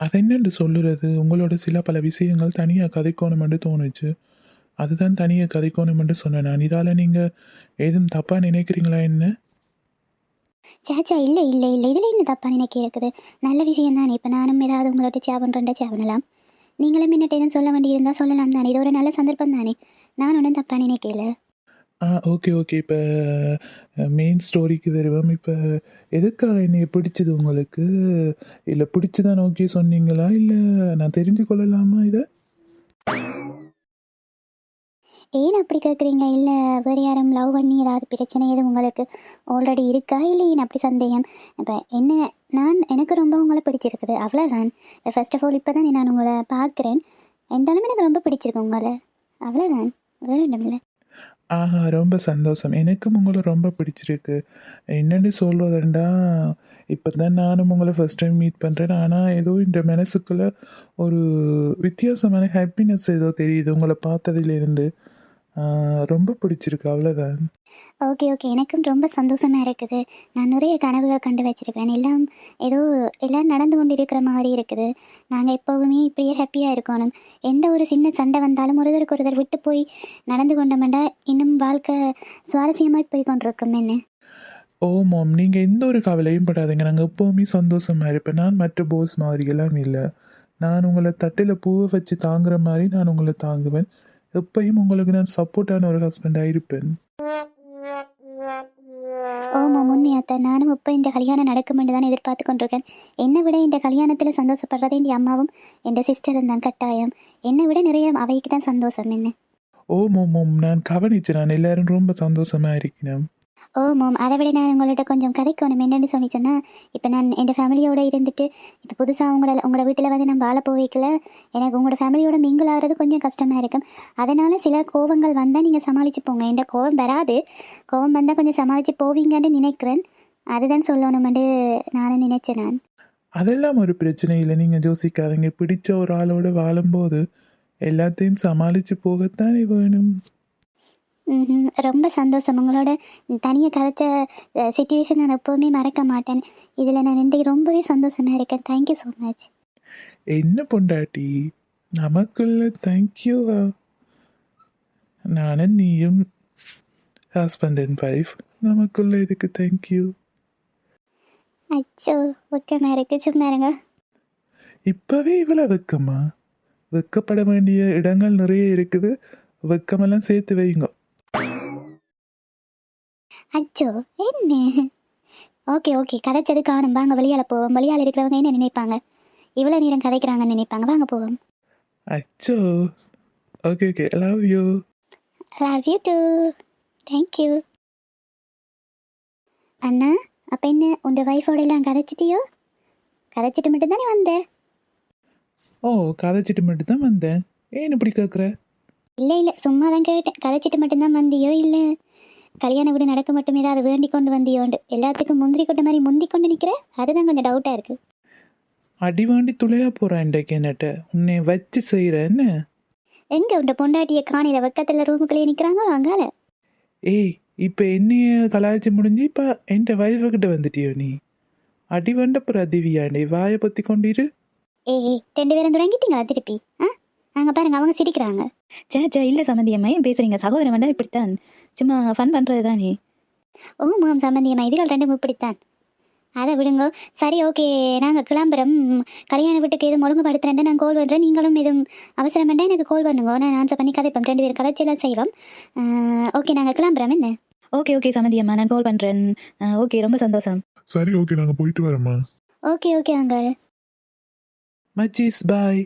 அது என்னென்று சொல்லுறது? உங்களோட சில பல விஷயங்கள் தனியாக கதைக்கணுமென்று தோணுச்சு. அதுதான் தனியாக கதைக்கணுமென்று சொன்னேன் நான். இதால் நீங்கள் எதுவும் தப்பாக நினைக்கிறீங்களா என்ன? சேச்சா இல்லை இல்லை இல்லை. இதில் என்ன தப்பா நினைக்க இருக்குது? நல்ல விஷயம் தானே இப்போ நானும் ஏதாவது உங்கள்கிட்ட சே பண்ணுறேன் சே பண்ணலாம். நீங்களும் என்னட்ட எதுவும் சொல்ல வேண்டியிருந்தால் சொல்லலாம் தானே இது ஒரு நல்ல சந்தர்ப்பம் தானே. நான் ஒன்றும் தப்பாக நினைக்கல. ஆ ஓகே ஓகே இப்போ மெயின் ஸ்டோரிக்கு வருவோம். இப்போ எதுக்காக என்னைய பிடிச்சது உங்களுக்கு? இல்லை பிடிச்சதான் ஓகே சொன்னீங்களா? இல்லை நான் தெரிஞ்சு கொள்ளலாமா இதை? ஏன் அப்படி கேட்குறீங்க இல்லை வேறு யாரும் லவ் பண்ணி ஏதாவது பிரச்சனை எதுவும் உங்களுக்கு ஆல்ரெடி இருக்கா? இல்லைன்னு அப்படி சந்தேகம்? இப்போ என்ன நான் எனக்கு ரொம்ப உங்களை பிடிச்சிருக்குது. அவ்வளோதான் ஃபர்ஸ்ட் ஆஃப் ஆல் இப்போ தான் நான் உங்களை பார்க்குறேன். என்றாலும் எனக்கு ரொம்ப பிடிச்சிருக்கு உங்களை. அவ்வளோதான் வேறு ஒன்றும் இல்லை ஆஹா ரொம்ப சந்தோஷம். எனக்கும் உங்களை ரொம்ப பிடிச்சிருக்கு. என்னன்னு சொல்வதுண்டா இப்போ தான் நானும் உங்களை ஃபர்ஸ்ட் டைம் மீட் பண்ணுறேன் ஆனால் ஏதோ இந்த மனசுக்குள்ளே ஒரு வித்தியாசமான ஹாப்பினஸ் ஏதோ தெரியுது உங்களை பார்த்ததுலேருந்து. இருந்து ரொம்ப பிடிச்சிருக்கு அவ்வளோதான் ஓகே ஓகே. எனக்கும் ரொம்ப சந்தோஷமாக இருக்குது. நான் நிறைய கனவுகள் கண்டு வச்சிருக்கேன். எல்லாம் ஏதோ எல்லாம் நடந்து கொண்டு இருக்கிற மாதிரி இருக்குது. நாங்கள் எப்போவுமே இப்படியே ஹாப்பியாக இருக்கணும். எந்த ஒரு சின்ன சண்டை வந்தாலும் ஒருத்தருக்கு ஒருத்தர் விட்டு போய் நடந்து கொண்டோம்னா இன்னும் வாழ்க்கை சுவாரஸ்யமாக போய் கொண்டிருக்கும் என்ன? ஓ மாம் நீங்கள் எந்த ஒரு கவலையும் படாதீங்க. நாங்கள் எப்போவுமே சந்தோஷமாக இருப்பேன். நான் மற்ற போஸ் மாதிரியெல்லாம் இல்லை. நான் உங்களை தட்டில் பூவை வச்சு தாங்குற மாதிரி நான் உங்களை தாங்குவேன். எப்பயும் உங்களுக்கு நான் சப்போர்ட்டான ஒரு ஹஸ்பண்டாக இருப்பேன். ஓமா முன்னையாத்த நானும் இப்போ இந்த கல்யாணம் நடக்குமென்று தான் எதிர்பார்த்து கொண்டிருக்கேன். என்னை விட இந்த கல்யாணத்தில் சந்தோஷப்படுறது இந்த அம்மாவும் என் சிஸ்டரும் தான் கட்டாயம். என்னை விட நிறைய அவைக்கு தான் சந்தோஷம் என்ன? ஓ மோம் மோம் நான் கவனிச்சேன். நான் எல்லாரும் ரொம்ப சந்தோஷமாக இருக்கிறேன் ஓ மோம் அதை விட நான் உங்கள்கிட்ட கொஞ்சம் கதைக்கணும். என்னென்னு சொல்லி சொன்னால் இப்போ நான் என் ஃபேமிலியோடு இருந்துட்டு இப்போ புதுசாக உங்களோட உங்களோட வீட்டில் வந்து நான் வாழ போய்க்கல எனக்கு உங்களோட ஃபேமிலியோட மிங்கிள் ஆகிறது கொஞ்சம் கஷ்டமாக இருக்கும். அதனால் சில கோவங்கள் வந்தால் நீங்கள் சமாளித்து போங்க. என் கோவம் வராது. கோவம் வந்தால் கொஞ்சம் சமாளித்து போவீங்கன்னு நினைக்கிறேன். அதுதான் சொல்லணுமெண்டு நானும் நினைச்சேன் நான். அதெல்லாம் ஒரு பிரச்சனை இல்லை. நீங்கள் யோசிக்காதீங்க. பிடிச்ச ஒரு ஆளோட வாழும்போது எல்லாத்தையும் சமாளித்து போகத்தானே வேணும். ரொம்ப சந்தோஷம். உங்களோட தனியாக கதைச்ச சுச்சுவேஷன் நான் எப்போவுமே மறக்க மாட்டேன். இதில் நான் இன்றைக்கு ரொம்பவே சந்தோஷமாக இருக்கேன். தேங்க்யூ ஸோ மச் என்ன பொண்டாட்டி? நமக்குள்ள தேங்க்யூவா நானும் நீயும் ஹஸ்பண்ட் அண்ட் ஒய்ஃப் நமக்குள்ள இதுக்கு தேங்க்யூ அச்சோ வெக்கமாக இருக்கு. சும்மா இருங்க. இப்போவே இவ்வளோ வெக்கமா? வெக்கப்பட வேண்டிய இடங்கள் நிறைய இருக்குது. வெக்கமெல்லாம் சேர்த்து வைங்க அச்சோ என்ன? ஓகே ஓகே கதைச்சது காணும். வாங்க வெளியால் போவோம். வெளியால் இருக்கிறவங்க என்ன நினைப்பாங்க? இவ்வளோ நேரம் கதைக்கிறாங்கன்னு நினைப்பாங்க. வாங்க போவோம். அச்சோ. Okay okay. Love you love you too thank you அண்ணா அப்போ என்ன? உங்கள் ஒய்ஃபோட எல்லாம் கதைச்சிட்டியோ? கதைச்சிட்டு மட்டும்தானே வந்தேன் ஓ கதைச்சிட்டு மட்டும் தான் வந்தேன். ஏன் இப்படி கேட்குற இல்லை இல்லை சும்மா தான் கேட்டேன். கதைச்சிட்டு மட்டும்தான் வந்தியோ இல்லை? கல்யாண வீடு நடக்க மட்டும் ஏதாவது வேண்டி கொண்டு வந்தியோண்டு. எல்லாத்துக்கும் முந்திரி கொட்ட மாதிரி முந்தி கொண்டு நிற்கிற அதுதான் கொஞ்சம் டவுட்டாக இருக்குது அடி வாண்டி துளையா போகிறேன் இன்றைக்கு என்னட்ட? உன்னை வச்சு செய்கிற என்ன? எங்கே உண்ட பொண்டாட்டிய காணியில் வெக்கத்தில் ரூமுக்குள்ளேயே நிற்கிறாங்களோ அங்கால? ஏய் இப்போ என்னைய கலாய்ச்சி முடிஞ்சு இப்போ என்கிட்ட வயசுக்கிட்ட வந்துட்டியோ நீ? அடி வண்டப்புற திவ்யாண்டி வாயை பற்றி கொண்டிரு. ஏய் ஏய், ரெண்டு பேரும் தொடங்கிட்டீங்களா திருப்பி? ஆ? அங்கே பாருங்க அவங்க சிரிக்கிறாங்க. சே சே இல்லை சம்மந்தி அம்மா ஏன் பேசுறீங்க? சகோதரன் வேண்டாம் இப்படித்தான். சும்மா ஃபன் பண்ணுறது தானே ஓ மாம் சம்பந்தியம்மா இதுகள் ரெண்டும் இப்படித்தான். அதை விடுங்க. சரி ஓகே நாங்கள் கிளம்புறோம். கல்யாண வீட்டுக்கு எதுவும் ஒழுங்குபடுத்துறேன் நான் கால் பண்ணுறேன் நீங்களும் எதுவும் அவசரம் வேண்டாம் எனக்கு கால் பண்ணுங்க. நான் ஆன்சர் பண்ணி கதைப்போம். ரெண்டு பேரும் கதைச்செல்லாம் செய்வோம். ஓகே நாங்கள் கிளம்புறோம். என்ன? ஓகே ஓகே சம்மந்தி அம்மா நான் கால் பண்ணுறேன் ஓகே ரொம்ப சந்தோஷம். சரி ஓகே நாங்கள் போயிட்டு வரோம்மா. ஓகே ஓகே அங்கள் மச்சீஸ் பாய்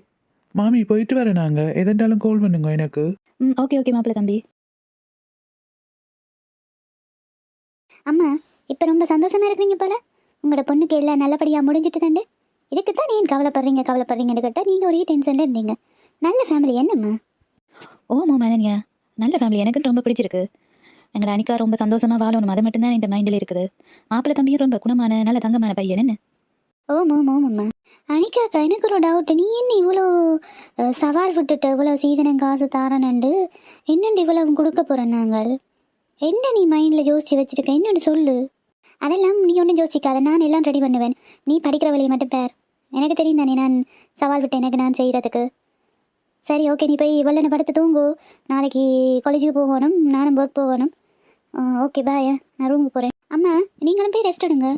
மாமி போயிட்டு வரேன் நாங்கள் எதெண்டாலும் கால் பண்ணுங்க எனக்கு. ம் ஓகே ஓகே மாப்பிள்ளை தம்பி. அம்மா இப்போ ரொம்ப சந்தோஷமா இருக்கிறீங்க போல. உங்களோட பொண்ணுக்கு எல்லாம் நல்லபடியாக முடிஞ்சிட்டு தாண்டு இதுக்கு தான் ஏன் கவலைப்படுறீங்க கவலைப்படுறீங்கன்னு கேட்டால் நீங்கள் ஒரே டென்ஷனில் இருந்தீங்க. நல்ல ஃபேமிலி என்னம்மா? ஓ மோமனன்யா நல்ல ஃபேமிலி எனக்கு ரொம்ப பிடிச்சிருக்கு. எங்களோட அனிக்கா ரொம்ப சந்தோஷமா வாழணும். அது மட்டும்தான் என் மைண்டில் இருக்குது. மாப்பிள்ளை தம்பியும் ரொம்ப குணமான நல்ல தங்கமான பையன். என்ன? ஓம் ஓம் ஓம் அம்மா. அனிக்காக்கா எனக்கு ஒரு டவுட் நீ என்ன இவ்வளோ சவால் விட்டுட்டு இவ்வளோ சீதனம் காசு தாரனண்டு என்னண்டு இவ்வளவு கொடுக்க போகிறோம் நாங்கள்? என்ன நீ மைண்டில் யோசிச்சு வச்சுருக்க? என்னன்னு சொல்லு. அதெல்லாம் நீ ஒன்றும் யோசிக்காத. நான் எல்லாம் ரெடி பண்ணுவேன். நீ படிக்கிற வழியை மட்டும் பேர். எனக்கு தெரியும் தானே நான் சவால் விட்டேன் எனக்கு நான் செய்கிறதுக்கு சரி ஓகே நீ போய் இவ்வளோ படுத்து தூங்கு. நாளைக்கு காலேஜுக்கு போகணும். நானும் ஒர்க் போகணும். ஓகே பாய் நான் ரூமுக்கு போகிறேன் அம்மா நீங்களும் போய் ரெஸ்ட் எடுங்க.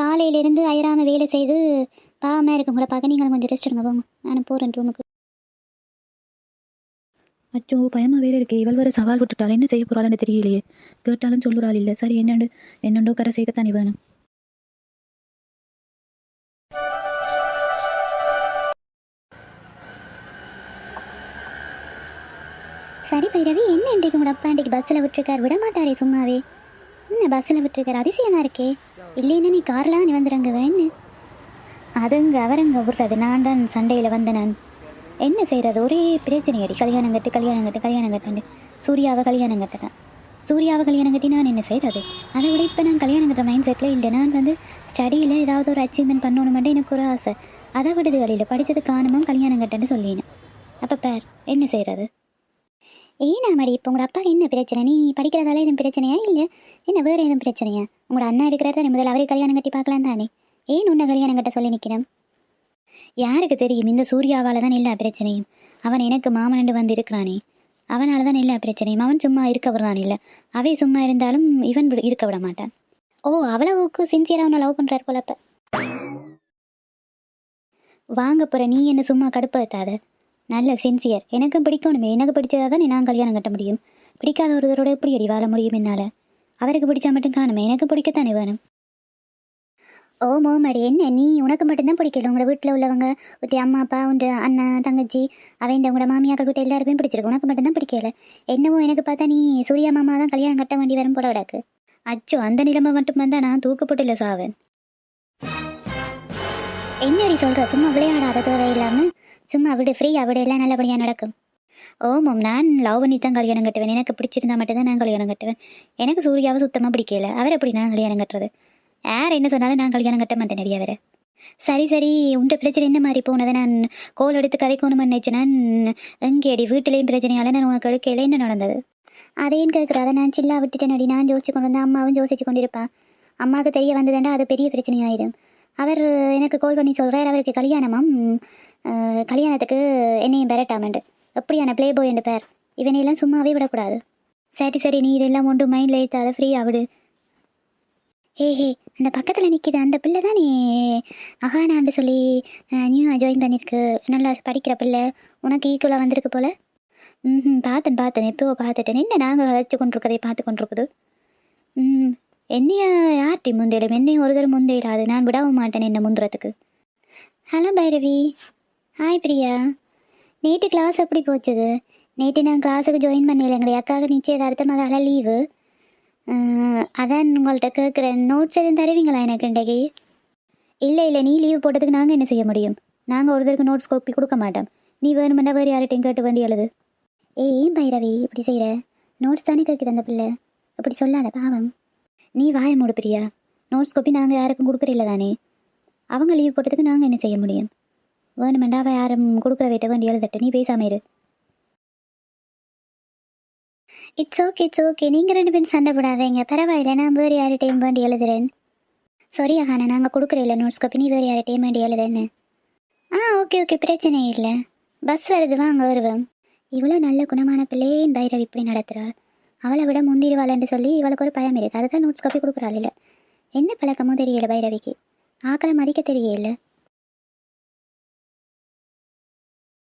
காலையிலேருந்து அயராமல் வேலை செய்து பாவமாக இருக்கு பார்க்க நீங்களும் கொஞ்சம் ரெஸ்ட் எடுங்க. போங்க. நானும் போகிறேன் ரூமுக்கு அச்சோ பயமா வேற இருக்கே. இவள் வர சவால் விட்டுட்டாள். என்ன செய்ய போறாள்னு தெரியலையே. கேட்டாலும் சொல்லுறாள் இல்லை சரி என்னண்டு என்னண்டோ கரை சேர்க்கத்தானே வேணும் சரி பைரவி என்ன இன்றைக்கு உங்க அப்பா இன்றைக்கு பஸ்ஸில் விட்டுருக்கார்? விட மாட்டாரே சும்மாவே. என்ன பஸ்ஸில் விட்டுருக்கார்? அதிசயமா இருக்கே. இல்லைன்னா நீ கார்லாம் நீ வந்துடுங்க வேணு அதுங்க அவரங்க விடுறது நான் தான் சண்டையில் வந்தேன் நான். என்ன செய்கிறது ஒரே பிரச்சனை அடி கல்யாணம் கட்டு கல்யாணம் கட்டு கல்யாணம் கட்டுண்டு சூர்யாவை கல்யாணம் கட்டுறேன் சூர்யாவை கல்யாணம் கட்டி நான் என்ன செய்கிறது அதை விட இப்போ நான் கல்யாணம் கட்டுற மைண்ட் செட்டில் இல்லை. நான் வந்து ஸ்டடியில் ஏதாவது ஒரு அச்சீவ்மெண்ட் பண்ணணுமெண்டு எனக்கு ஒரு ஆசை. அதை விடுது வழியில். படித்தது காரணமும் கல்யாணம் கட்டேன்னு சொல்லினேன். அப்போ பேர் என்ன செய்கிறது ஏனாமடி இப்போ உங்களோட அப்பாவுக்கு என்ன பிரச்சனை? நீ படிக்கிறதால எதுவும் பிரச்சனையா இல்லை? என்ன வேறு எதுவும் பிரச்சனையா? உங்களோட அண்ணா இருக்கிறார் தானே முதல்ல அவரே கல்யாணம் கட்டி பார்க்கலாம் தானே? ஏன் உன்னை கல்யாணம் கட்ட சொல்லி நிற்கிறேன் யாருக்கு தெரியும்? இந்த சூர்யாவால் தான் எல்லா பிரச்சனையும். அவன் எனக்கு மாமனண்டு வந்து இருக்கிறானே அவனால தான் எல்லா பிரச்சனையும். அவன் சும்மா இருக்க விடுறான் இல்லை. அவை சும்மா இருந்தாலும் இவன் விட- இருக்க விட மாட்டான். ஓ அவ்வளவுக்கு சின்சியராக அவனை லவ் பண்ணுறார் போலப்ப வாங்க போகிற நீ என்ன சும்மா கடுப்படுத்தாத நல்ல சின்சியர் எனக்கும் பிடிக்கணுமே. எனக்கு பிடிச்சதா தான் நான் கல்யாணம் கட்ட முடியும்? பிடிக்காத ஒருத்தரோட எப்படி அடி வாழ முடியும் என்னால்? அவருக்கு பிடிச்சா மட்டும் காணுமே. எனக்கு பிடிக்கத்தானே வேணும்? ஓ மோமடி என்ன? நீ உனக்கு மட்டும்தான் பிடிக்கல. உங்களோட வீட்டில் உள்ளவங்க உத்தி அம்மா அப்பா உண்டு அண்ணன் தங்கச்சி அவன் உங்களோட மாமியாக்கள் கிட்ட எல்லாருமே பிடிச்சிருக்கு. உனக்கு மட்டும்தான் பிடிக்கல. என்னவோ எனக்கு பார்த்தா நீ சூர்யா மாமா தான் கல்யாணம் கட்ட வேண்டி வரும் போல கிடக்கு அச்சோ அந்த நிலைமை மட்டும் வந்தால் நான் தூக்கப்பட்டில்ல சாவேன். என்னடி சொல்கிற சும்மா விளையாடாத தேவையில்லாமல் சும்மா விடு ஃப்ரீ விடு எல்லாம் நல்லபடியாக நடக்கும். ஓமாம் நான் லவ் பண்ணி தான் கல்யாணம் கட்டுவேன். எனக்கு பிடிச்சிருந்தா மட்டும்தான் நான் கல்யாணம் கட்டுவேன். எனக்கு சூர்யாவை சுத்தமாக பிடிக்கல. அவர் எப்படி நான் கல்யாணம் கட்டுறது? யார் என்ன சொன்னாலும் நான் கல்யாணம் கட்ட மாட்டேன் நிறைய வேற. சரி சரி உண்ட பிரச்சனை என்ன மாதிரி போனதை நான் கோல் எடுத்து கதைக்கணும்னு நினைச்சேன் நான் எங்கேடி வீட்டிலையும் பிரச்சனையால நான் உனக்கு எடுக்கையில் என்ன நடந்தது? அதையும் கேட்குற அதை நான் சில்லா விட்டுட்டேன் அடி நான் யோசிச்சு கொண்டு வந்தேன் அம்மாவும் யோசிச்சு கொண்டிருப்பா. அம்மாவுக்கு தெரிய வந்ததுண்டா அது பெரிய பிரச்சனையாயிடும் அவர் எனக்கு கால் பண்ணி சொல்கிறார் அவருக்கு கல்யாணமாம் கல்யாணத்துக்கு என்னையும் பெறட்டாமண்டு எப்படியான ப்ளே பாய் என்று பேர். இவனையெல்லாம் சும்மாவே விடக்கூடாது. சரி சரி நீ இதெல்லாம் ஒன்று மைண்டில் ஏற்றாத ஃப்ரீயாக விடு. ஹே ஹே அந்த பக்கத்தில் நிற்கிது அந்த பிள்ளை தான்? நீ அகானான்னு சொல்லி நியூவாக ஜாயின் பண்ணியிருக்கு நல்லா படிக்கிற பிள்ளை. உனக்கு ஈக்குவலாக வந்திருக்கு போல். ம் பார்த்தேன் பார்த்தேன். எப்போ பார்த்துட்டேன். என்ன நாங்கள் கதைச்சு கொண்டிருக்கதை பார்த்து கொண்டிருக்குது? ம் என்னைய யார்ட்டி முந்தையிலும்? என்னையும் ஒரு தடவை முந்தையிடாது நான் விடவும் மாட்டேன் என்ன முந்துறதுக்கு ஹலோ பைரவி. ஹாய் பிரியா. நேற்று கிளாஸ் எப்படி போச்சுது? நேற்று நான் கிளாஸுக்கு ஜாயின் பண்ணல எங்களுடைய அக்காவுக்கு நிச்சயதார்த்தம் அதெல்லாம் லீவு அதான் உங்கள்கிட்ட கேட்குறேன் நோட்ஸ் எதுவும் தருவீங்களா எனக்கு இன்றைக்கு? இல்லை இல்லை நீ லீவ் போட்டதுக்கு நாங்கள் என்ன செய்ய முடியும்? நாங்கள் ஒருத்தருக்கு நோட்ஸ் காப்பி கொடுக்க மாட்டோம். நீ வேணுமெண்டா வேறு யார்கிட்டையும் கேட்டு வேண்டிய எழுது ஏய் ஏன் பைரவி இப்படி செய்கிற நோட்ஸ் தானே கேட்குது அந்த பிள்ளை. அப்படி சொல்லாத பாவம். நீ வாய மூடு பிரியா. நோட்ஸ் காப்பி நாங்கள் யாருக்கும் கொடுக்குறதில்ல தானே. அவங்க லீவ் போட்டதுக்கு நாங்கள் என்ன செய்ய முடியும்? வேணுமெண்டா அவள் யாரும் கொடுக்குற வைட்ட வேண்டிய எழுதட்ட நீ பேசாமல் இரு. இட்ஸ் ஓகே இட்ஸ் ஓகே நீங்கள் ரெண்டு பேரும் சண்டை போடாதீங்க. பரவாயில்ல நான் வேறு யார்கிட்டையும் வேண்டி எழுதுறேன். சாரி அஹானா நாங்கள் கொடுக்குறதில்ல நோட்ஸ் காப்பி நீ வேறு யார்கிட்டையும் வேண்டி எழுதுன்னு ஆ ஓகே ஓகே பிரச்சனை இல்லை. பஸ் வருது வாங்க வருவேன் இவ்வளோ நல்ல குணமான பிள்ளையின் பைரவ் இப்படி நடத்துகிறாள் அவளை விட முந்திடுவாள்னு சொல்லி இவளுக்கு ஒரு பயம் இருக்குது அதுதான் நோட்ஸ் காப்பி கொடுக்குறாள் இல்லை. என்ன பழக்கமோ தெரியல பைரவிக்கு. ஆக்களை மதிக்க தெரியல.